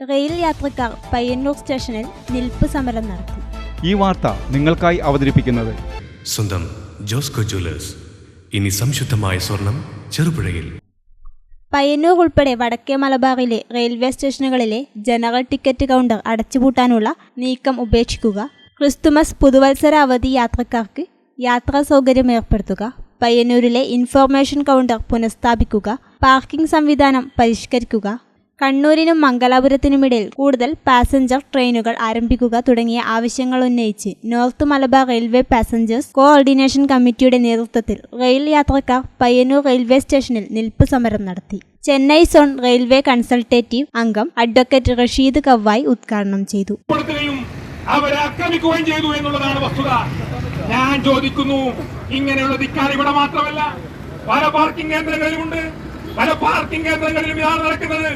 Rail യാത്രക്കാർ പയ്യന്നൂർ സ്റ്റേഷനിൽ നിൽപ്പ് സമരം നടത്തി. ഈ വാർത്ത നിങ്ങൾക്കായി അവതരിപ്പിക്കുന്നത്. സ്വന്തം ജോസ്കോ ജ്വല്ലേഴ്സ്. ഇനി സംശുദ്ധമായ സ്വർണം ചെറുപുഴയിൽ. പയ്യന്നൂർ ഉൾപ്പെടെ വടക്കേ മലബാറിലെ റെയിൽവേ സ്റ്റേഷനുകളിലെ ജനറൽ ടിക്കറ്റ് കൗണ്ടർ അടച്ചുപൂട്ടാനുള്ള നീക്കം ഉപേക്ഷിക്കുക. ക്രിസ്തുമസ് പുതുവത്സര അവധി യാത്രക്കാർക്ക് യാത്രാ സൗകര്യം ഏർപ്പെടുത്തുക. പയ്യന്നൂരിലെ ഇൻഫോർമേഷൻ കൗണ്ടർ പുനഃസ്ഥാപിക്കുക. പാർക്കിംഗ് സംവിധാനം പരിഷ്കരിക്കുക. കണ്ണൂരിനും മംഗലാപുരത്തിനുമിടയിൽ കൂടുതൽ പാസഞ്ചർ ട്രെയിനുകൾ ആരംഭിക്കുക തുടങ്ങിയ ആവശ്യങ്ങൾ ഉന്നയിച്ച് north Malabar railway passengers coordination കമ്മിറ്റിയുടെ നേതൃത്വത്തിൽ റെയിൽ യാത്രക്കാർ പയ്യന്നൂർ റെയിൽവേ സ്റ്റേഷനിൽ നിൽപ്പ് സമരം നടത്തി. ചെന്നൈ സോൺ റെയിൽവേ കൺസൾട്ടേറ്റീവ് അംഗം അഡ്വക്കേറ്റ് റഷീദ് കവ്വായി ഉദ്ഘാടനം ചെയ്തു. അവരെ ആക്രമിക്കുകയും ചെയ്തു എന്നുള്ളതാണ് വസ്തുത. ഞാൻ ചോദിക്കുന്നു ഇങ്ങനെയുള്ള ധിക്കാർ ഇവിടെ മാത്രമല്ല. പല പാർക്കിംഗ് കേന്ദ്രങ്ങളിലുമുണ്ട്. പല പാർക്കിംഗ് കേന്ദ്രങ്ങളിലും ഇതാണ് നടക്കുന്നത്.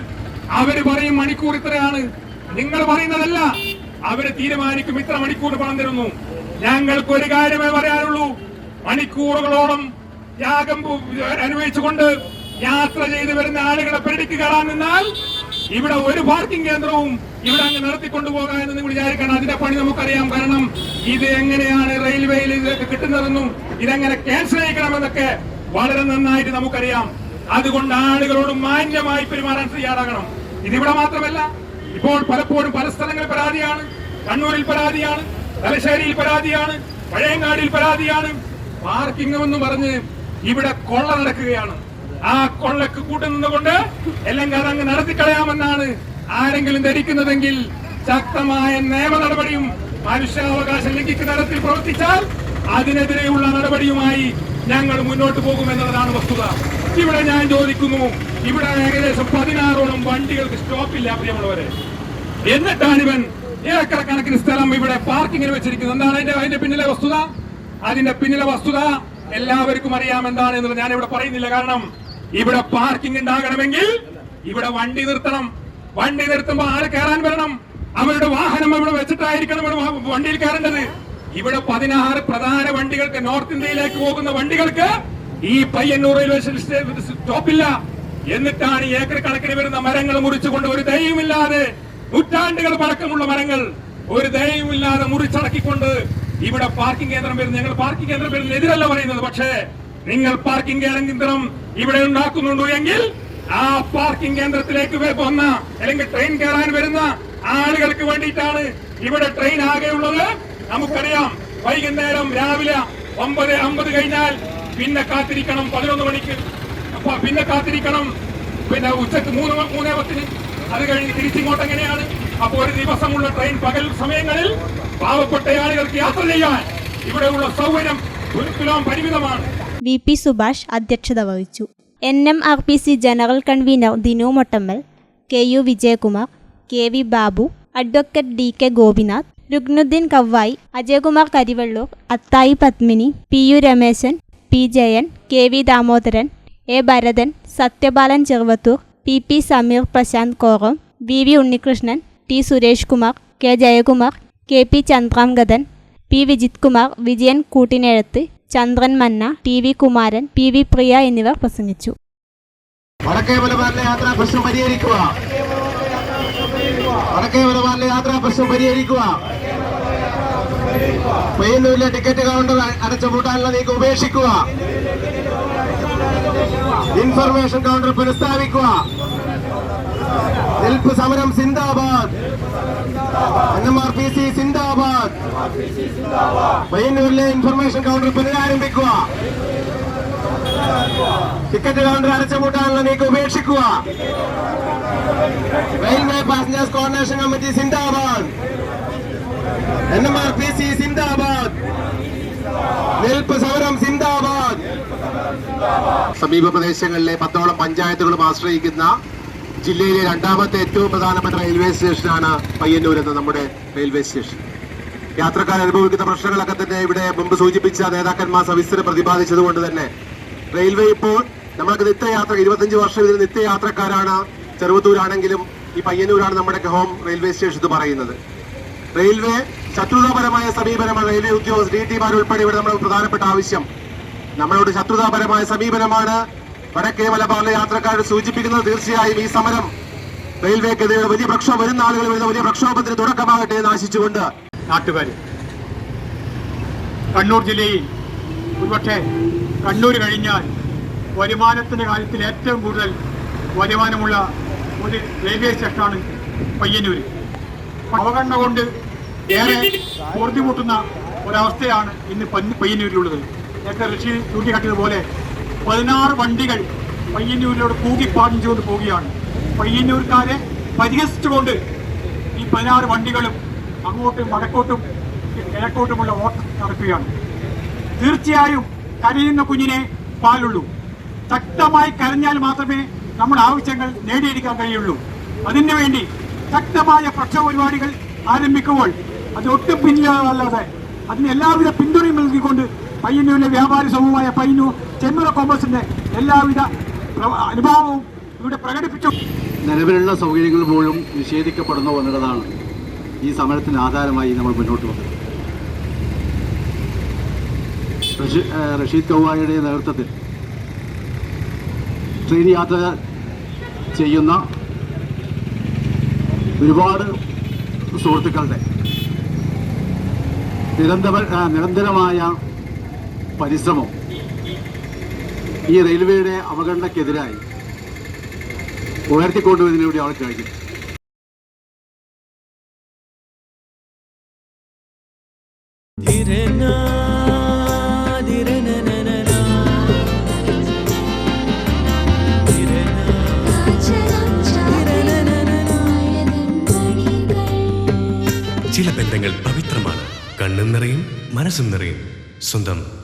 അവർ പറയും മണിക്കൂർ ഇത്രയാണ്. നിങ്ങൾ പറയുന്നതല്ല. അവർ തീരുമാനിക്കും ഇത്ര മണിക്കൂർ പണം തരുന്നു. ഞങ്ങൾക്ക് ഒരു കാര്യമേ പറയാനുള്ളൂ. മണിക്കൂറുകളോളം യാഗം അനുഭവിച്ചുകൊണ്ട് യാത്ര ചെയ്തു വരുന്ന ആളുകളെ പെരടിക്ക് കയറാൻ നിന്നാൽ ഇവിടെ ഒരു പാർക്കിംഗ് കേന്ദ്രവും ഇവിടെ അങ്ങ് നടത്തിക്കൊണ്ടുപോകാൻ എന്ന് നിങ്ങൾ വിചാരിക്കണം. അതിന്റെ പണി നമുക്കറിയാം. കാരണം ഇത് എങ്ങനെയാണ് റെയിൽവേയിൽ ഇതൊക്കെ കിട്ടുന്നതെന്നും ഇതെങ്ങനെ ക്യാൻസൽ എന്നൊക്കെ വളരെ നന്നായിട്ട് നമുക്കറിയാം. അതുകൊണ്ട് ആളുകളോട് മാന്യമായി പെരുമാറാൻ തയ്യാറാകണം. ഇതിവിടെ മാത്രമല്ല ഇപ്പോൾ പലപ്പോഴും പല സ്ഥലങ്ങളിൽ പരാതിയാണ്. കണ്ണൂരിൽ പരാതിയാണ് തലശ്ശേരിയിൽ പരാതിയാണ് പഴയങ്ങാടിയിൽ പരാതിയാണ്. പാർക്കിംഗ് എന്ന് പറഞ്ഞ് ഇവിടെ കൊള്ള നടക്കുകയാണ്. ആ കൊള്ളക്ക് കൂട്ടുനിന്നുകൊണ്ട് എല്ലാം അതങ്ങ് നടത്തിക്കളയാമെന്നാണ് ആരെങ്കിലും ധരിക്കുന്നതെങ്കിൽ ശക്തമായ നിയമ നടപടിയും മനുഷ്യാവകാശം ലംഘിക്കുന്ന തരത്തിൽ പ്രവർത്തിച്ചാൽ അതിനെതിരെയുള്ള നടപടിയുമായി ഞങ്ങൾ മുന്നോട്ട് പോകുമെന്നുള്ളതാണ് വസ്തുത. ഇവിടെ ഞാൻ ചോദിക്കുന്നു ഇവിടെ ഏകദേശം പതിനാറോളം വണ്ടികൾക്ക് സ്റ്റോപ്പില്ല പ്രിയമുള്ളവരെ. എന്നിട്ടാണ് ഇവൻ ഏക്കറക്കണക്കിന് കണക്കിന് സ്ഥലം ഇവിടെ പാർക്കിങ്ങിന് വെച്ചിരിക്കുന്നത്. എന്താണ് അതിന്റെ അതിന്റെ പിന്നിലെ വസ്തുത? അതിന്റെ പിന്നിലെ വസ്തുത എല്ലാവർക്കും അറിയാം എന്താണ് എന്നുള്ളത് ഞാൻ ഇവിടെ പറയുന്നില്ല. കാരണം ഇവിടെ പാർക്കിംഗ് ഉണ്ടാകണമെങ്കിൽ ഇവിടെ വണ്ടി നിർത്തണം. വണ്ടി നിർത്തുമ്പോൾ ആൾ കയറാൻ വരണം. അവരുടെ വാഹനം ഇവിടെ വെച്ചിട്ടായിരിക്കണം ഇവിടെ വണ്ടിയിൽ കയറേണ്ടത്. ഇവിടെ പതിനാറ് പ്രധാന വണ്ടികൾക്ക് നോർത്ത് ഇന്ത്യയിലേക്ക് പോകുന്ന വണ്ടികൾക്ക് ഈ പയ്യന്നൂർ റെയിൽവേ സ്റ്റോപ്പില്ല. എന്നിട്ടാണ് ഏക്കർ കണക്കിന് വരുന്ന മരങ്ങൾ മുറിച്ചുകൊണ്ട് ഒരു ദയവുമില്ലാതെ നൂറ്റാണ്ടുകൾ പഴക്കമുള്ള മരങ്ങൾ ഒരു ദയവുമില്ലാതെ മുറിച്ചടക്കിക്കൊണ്ട് ഇവിടെ പാർക്കിംഗ് കേന്ദ്രം വരുന്നു. ഞങ്ങൾ പാർക്കിംഗ് കേന്ദ്രം വരുന്ന എതിരല്ല പറയുന്നത്. പക്ഷേ നിങ്ങൾ പാർക്കിംഗ് കേന്ദ്രം ഇവിടെ ഉണ്ടാക്കുന്നുണ്ടോ എങ്കിൽ ആ പാർക്കിംഗ് കേന്ദ്രത്തിലേക്ക് വന്ന അല്ലെങ്കിൽ ട്രെയിൻ കയറാൻ വരുന്ന ആളുകൾക്ക് വേണ്ടിയിട്ടാണ് ഇവിടെ ട്രെയിൻ ആകെയുള്ളത്. നമുക്കറിയാം വൈകുന്നേരം രാവിലെ ഒമ്പത് അമ്പത് കഴിഞ്ഞാൽ പിന്നെ കാത്തിരിക്കണം. പതിനൊന്ന് മണിക്ക് പിന്നെ കാത്തിരിക്കണം. പിന്നെ ഉച്ചയ്ക്ക് മൂന്ന് മൂന്നേ പത്തിന്. അത് കഴിഞ്ഞ് തിരിച്ചിങ്ങോട്ട് എങ്ങനെയാണ്? അപ്പൊ ഒരു ദിവസമുള്ള ട്രെയിൻ പകൽ സമയങ്ങളിൽ പാവപ്പെട്ട ആളുകൾക്ക് യാത്ര ചെയ്യാൻ ഇവിടെയുള്ള സൗകര്യം ഒരിക്കലും പരിമിതമാണ്. വി പി സുഭാഷ് അധ്യക്ഷത വഹിച്ചു. N M R P C general convener Dinu Mottammal K U Vijayakumar K V Babu advocate D K Gopinath Rugnuddin Kavvayi Ajayakumar Karivellur Athayi Padmini P U Rameshan P Jayan K V Damodaran A. Bharathan Sathyabalan Cheruvathur P. P. Sameer Prashanth Koram V. V. Unnikrishnan T. Suresh Kumar K. Jayakumar K. P. Chandrangathan P. Vijith Kumar Vijayan Koottinezhuth Chandran Manna T. V. Kumaran P. V. Priya എന്നിവർ പ്രസംഗിച്ചു. Ticket counter അടച്ചുപൂട്ടാനുള്ള നീക്കം ഉപേക്ഷിക്കുക. Information counter പുനഃസ്ഥാപിക്കുക. നിൽപ്പ് സമരം സിന്ദാബാദ്. N M R P C സിന്ദാബാദ്. പയ്യന്നൂരിലെ information counter പുനരാരംഭിക്കുക. ടിക്കറ്റ് കൗണ്ടർ അടച്ചുപൂട്ടാനുള്ള നീക്കം ഉപേക്ഷിക്കുക. റെയിൽവേ പാസഞ്ചേഴ്സ് കോർഡിനേഷൻ കമ്മിറ്റി സിന്ദാബാദ്. N M R P C സിന്ദാബാദ്. നിൽപ്പ് സമരം സമീപ പ്രദേശങ്ങളിലെ പത്തോളം പഞ്ചായത്തുകളും ആശ്രയിക്കുന്ന ജില്ലയിലെ രണ്ടാമത്തെ ഏറ്റവും പ്രധാനപ്പെട്ട റെയിൽവേ സ്റ്റേഷനാണ് പയ്യന്നൂർ എന്ന നമ്മുടെ റെയിൽവേ സ്റ്റേഷൻ യാത്രക്കാർ അനുഭവിക്കുന്ന പ്രശ്നങ്ങളൊക്കെ തന്നെ ഇവിടെ മുമ്പ് സൂചിപ്പിച്ച നേതാക്കന്മാർ സവിസ്തരം പ്രതിപാദിച്ചത് കൊണ്ട് തന്നെ. റെയിൽവേ ഇപ്പോൾ നമ്മൾക്ക് നിത്യയാത്ര ഇരുപത്തഞ്ച് വർഷം ഇതിൽ നിത്യയാത്രക്കാരാണ് ചെറുവത്തൂരാണെങ്കിലും ഈ പയ്യന്നൂരാണ് നമ്മുടെ ഹോം റെയിൽവേ സ്റ്റേഷൻ എന്ന് പറയുന്നത്. റെയിൽവേ ശത്രുതാപരമായ സമീപനമാണ് റെയിൽവേ ഉദ്യോഗസ്ഥർ ഡി ടിമാർ ഉൾപ്പെടെ ഇവിടെ നമ്മുടെ പ്രധാനപ്പെട്ട ആവശ്യം. നമ്മളോട് ശത്രുതാപരമായ സമീപനമാണ്. വടക്കേ മലബാറിലെ യാത്രക്കാരോട് സൂചിപ്പിക്കുന്നത് തീർച്ചയായും ഈ സമരം റെയിൽവേക്കെതിരെ വലിയ പ്രക്ഷോഭം വരുന്ന ആളുകൾ വരുന്ന വലിയ പ്രക്ഷോഭത്തിന് തുടക്കമാകട്ടെ എന്ന് ആശിച്ചുകൊണ്ട്. നാട്ടുകാർ കണ്ണൂർ ജില്ലയിൽ ഒരുപക്ഷെ കണ്ണൂർ കഴിഞ്ഞാൽ വരുമാനത്തിന്റെ കാര്യത്തിൽ ഏറ്റവും കൂടുതൽ വരുമാനമുള്ള ഒരു റെയിൽവേ സ്റ്റേഷനാണ് പയ്യന്നൂർ അവഗണന കൊണ്ട് ഏറെ പൊറുതിമുട്ടുന്ന ഒരവസ്ഥയാണ് ഇന്ന് പയ്യന്നൂരിലുള്ളത്. നേരത്തെ ഋഷി ചൂണ്ടിക്കാട്ടിയതുപോലെ പതിനാറ് വണ്ടികൾ പയ്യന്നൂരിലൂടെ കൂകിപ്പാടിച്ചുകൊണ്ട് പോവുകയാണ്. പയ്യന്നൂർക്കാരെ പരിഹസിച്ചുകൊണ്ട് ഈ പതിനാറ് വണ്ടികളും അങ്ങോട്ടും വടക്കോട്ടും കിഴക്കോട്ടുമുള്ള ഓട്ടം നടക്കുകയാണ്. തീർച്ചയായും കരയുന്ന കുഞ്ഞിനെ പാലുള്ളൂ. ശക്തമായി കരഞ്ഞാൽ മാത്രമേ നമ്മുടെ ആവശ്യങ്ങൾ നേടിയെടുക്കാൻ കഴിയുള്ളൂ. അതിനു വേണ്ടി ശക്തമായ പ്രക്ഷോഭ പരിപാടികൾ ആരംഭിക്കുമ്പോൾ അത് ഒട്ടും പിന്നിലാതെ അതിന് എല്ലാവിധ പിന്തുണയും നൽകിക്കൊണ്ട് പയ്യന്നൂരിലെ വ്യാപാരി സമൂഹമായ പൈനു ചെമ്മല കോമേഴ്സിന്റെ എല്ലാവിധ അനുഭവവും ഇവിടെ പ്രകടിപ്പിച്ചു. നിലവിലുള്ള സൗകര്യങ്ങൾ പോലും നിഷേധിക്കപ്പെടുന്നു എന്നുള്ളതാണ് ഈ സമരത്തിന് ആധാരമായി നമ്മൾ മുന്നോട്ട് വന്നത്. റഷീദ് കൗവായുടെ നേതൃത്വത്തിൽ ട്രെയിൻ യാത്ര ചെയ്യുന്ന ഒരുപാട് സുഹൃത്തുക്കളുടെ നിരന്തര നിരന്തരമായ പരിശ്രമം ഈ റെയിൽവേയുടെ അവഗണനയ്ക്കെതിരായി ഉയർത്തിക്കൊണ്ടുവരുന്നതിലൂടെ അവർക്ക് കഴിഞ്ഞു ചില ബന്ധങ്ങൾ പവിത്രമാണ്. കണ്ണും നിറയും മനസ്സും നിറയും. സ്വന്തം